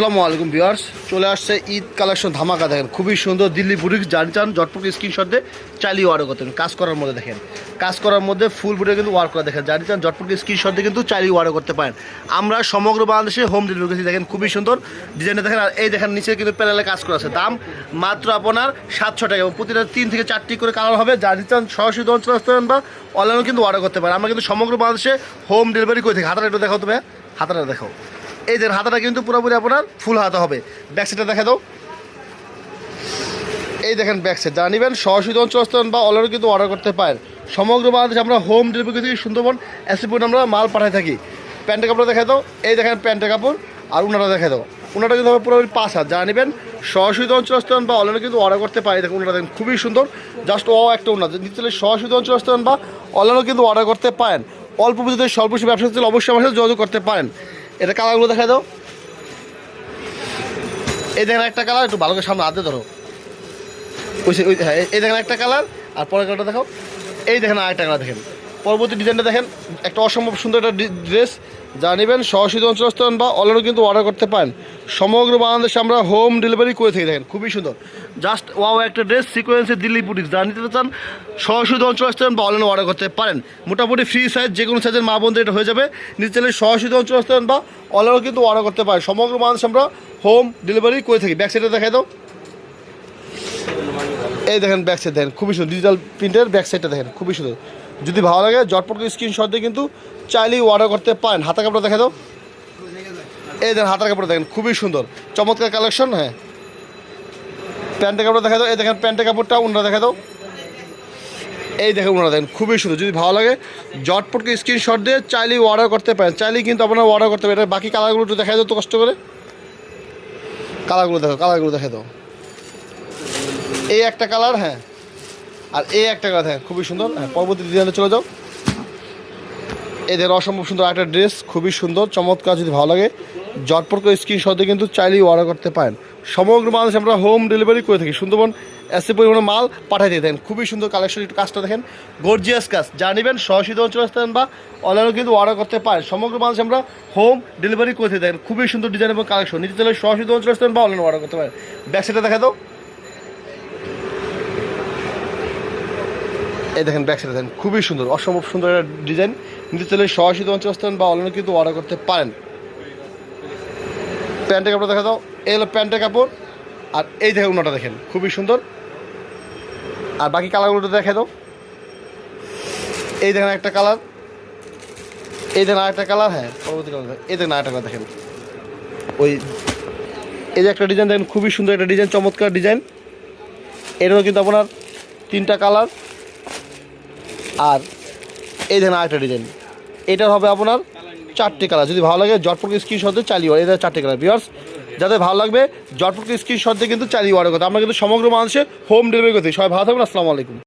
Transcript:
আসসালামু আলাইকুম ভিউয়ার্স। চলে আসছে ঈদ কালেকশন ধামাকা দেখেন, খুবই সুন্দর দিল্লি বুটিক জানি চান জটপুর স্ক্রিনশট দিয়ে চালিয়ে অর্ডার করতেন কাজ করার মধ্যে দেখেন, কাজ করার মধ্যে ফুল বুটে কিন্তু ওয়ার্ক করা দেখেন জানি চান জটপুর স্ক্রিনশট দিয়ে কিন্তু চালিয়ে অর্ডার করতে পারেন। আমরা সমগ্র বাংলাদেশে হোম ডেলিভারি দেখেন, খুবই সুন্দর ডিজাইনটা দেখেন, আর এই দেখেন, নিচে কিন্তু প্যানেলে কাজ করা আছে। দাম মাত্র আপনার সাতশো টাকা, এবং প্রতিটা তিন থেকে চারটি করে কালার হবে জানি চান, সরাসরি অঞ্চল বা অনলাইনেও কিন্তু অর্ডার করতে পারেন। আমরা কিন্তু সমগ্র বাংলাদেশে হোম ডেলিভারি করে থাকি। হাতাটা একটু দেখাও তুমি হাতাটা দেখাও। এই যে হাতাটা কিন্তু পুরোপুরি আপনার ফুল হাতা হবে। ব্যাক সাইডটা দেখা দাও। এই দেখেন ব্যাক সাইড যারা নেবেন সরাসরি অঞ্চল বা অনলাইনে কিন্তু অর্ডার করতে পারেন। সমগ্র বাংলাদেশে আমরা হোম ডেলিভারি থেকে সুন্দরবন এসিপুর আমরা মাল পাঠাই থাকি। প্যান্টের কাপড় দেখা দাও। এই দেখেন প্যান্টের কাপড় আর উনাটা দেখা দাও। উনাটা কিন্তু হবে পুরোপুরি পাঁচ হাত। যারা নেবেন সরাসরি অঞ্চল আসতে পারেন বা অনলাইনে কিন্তু অর্ডার করতে পারি দেখুন উনাটা দেখেন খুবই সুন্দর। জাস্ট ও একটা উন্নত নিতে চাইলে সরাসরি অঞ্চল বা অনলাইনেও কিন্তু অর্ডার করতে পারেন। অল্প পুঁজিতে স্বল্প ব্যবসা চলে অবশ্যই আমার সাথে যোগাযোগ করতে পারেন। এটা কালারগুলো দেখা দাও। এই দেখেন একটা কালার, একটু ভালো করে সামনে হাতে ধরো। ওই হ্যাঁ এই দেখেন একটা কালার, আর পরের কালারটা দেখো এই দেখেন আরেকটা কালার দেখেন। পরবর্তী ডিজাইনটা দেখেন, একটা অসম্ভব সুন্দর একটা ড্রেস, যা নেবেন সহসিত অঞ্চলস্থান বা অনলাইনে কিন্তু অর্ডার করতে পারেন। সমগ্র বাংলাদেশে আমরা হোম ডেলিভারি করে থাকি, দেখেন, খুবই সুন্দর। জাস্ট ওয়াও একটা ড্রেস সিকোয়েন্সে দিল্লি বুটিক যা নিতে চান সহসিত অঞ্চলস্থান বা অনলাইনে অর্ডার করতে পারেন। মোটামুটি ফ্রি সাইজ যে কোনো সাইজের মা বোনদের এটা হয়ে যাবে। নিতে চাইলে সহসিত অঞ্চলস্থান বা অনলাইনে কিন্তু অর্ডার করতে পারেন। সমগ্র বাংলাদেশে আমরা হোম ডেলিভারি করে থাকি। ব্যাক সাইডে দেখাই দাও। এই দেখেন ব্যাক সাইড দেখেন, খুবই সুন্দর। ডিজিটাল প্রিন্টের ব্যাক সাইডটা দেখেন, খুবই সুন্দর। যদি ভালো লাগে, জটপট স্ক্রিনশট দিয়ে কিন্তু চাইলেই অর্ডার করতে পারেন। হাতা কাপড় দেখা দাও। এই দেখেন হাতার কাপড় দেখেন, খুবই সুন্দর। চমৎকার কালেকশন হ্যাঁ। প্যান্টের কাপড় দেখা দাও। এই দেখেন প্যান্টের কাপড়টা উনরা দেখা দাও। এই দেখেন উনরা দেখেন, খুবই সুন্দর। যদি ভালো লাগে জটপটকে স্ক্রিনশট দিয়ে চাইলেই অর্ডার করতে পারেন। চাইলেই কিন্তু আপনারা অর্ডার করতে পারেন। বাকি কালারগুলো একটু দেখা দাও তো কষ্ট করে। কালারগুলো দেখো কালারগুলো দেখা দাও। এই একটা কালার হ্যাঁ। আর এই একটা কথা, খুবই সুন্দর। হ্যাঁ পরবর্তী ডিজাইনে চলে যাও। এদের অসম্ভব সুন্দর একটা ড্রেস, খুবই সুন্দর, চমৎকার, যদি ভালো লাগে, জটপট করে স্ক্রিনশট কিন্তু চাইলেই অর্ডার করতে পারেন। সমগ্র বাংলাদেশে আমরা হোম ডেলিভারি করে থাকি। সুন্দরবন এসে পরিমাণে মাল পাঠিয়ে দিয়ে দেন। খুবই সুন্দর কালেকশন একটু কাজটা দেখেন। গর্জিয়াস কাজ। যা নেবেন সহসিত অঞ্চল আসতেন বা অনলাইনে কিন্তু অর্ডার করতে পারেন। সমগ্র মানুষ আমরা হোম ডেলিভারি করে থাকি। দেন খুবই সুন্দর ডিজাইন এবং কালেকশন নিতে চাইলে সহসিত অঞ্চল আসতেন বা অনলাইনে অর্ডার করতে পারেন। ব্যাক সাইডে দেখা দাও। এই দেখেন ব্যাক দেখেন, খুবই সুন্দর, অসম্ভব সুন্দর একটা ডিজাইন নিতে চাইলে সহসিত অঞ্চলস্থান বা অনলাইনে কিন্তু অর্ডার করতে পারেন। প্যান্টের কাপড় দেখা দাও, এই হলো প্যান্টের কাপড়। আর এই দেখেন উনাটা দেখেন, খুবই সুন্দর। আর বাকি কালারগুলো দেখা দাও। এই দেখেন একটা কালার এই দেখেন আরেকটা কালার হ্যাঁ পরবর্তী কালার এই দেখেন আরেকটা কালার দেখেন। ওই, এই যে একটা ডিজাইন দেখেন, খুবই সুন্দর একটা ডিজাইন চমৎকার ডিজাইন এরও কিন্তু আপনার তিনটা কালার আর এই দেখেন আরেকটা ডিজাইন এটার হবে আপনার চারটে কালার যদি ভালো লাগে, জটপট স্ক্রিনশট দিয়ে চালিয়ে এটা চারটে কালার বিয়ার্স যাদের ভালো লাগবে, জটপট স্ক্রিনশট দিয়ে কিন্তু চালিয়ে অর্ডার কথা আমরা কিন্তু সমগ্র মানুষের হোম ডেলিভারি করতে। সবাই ভালো থাকবেন, আসসালামু আলাইকুম।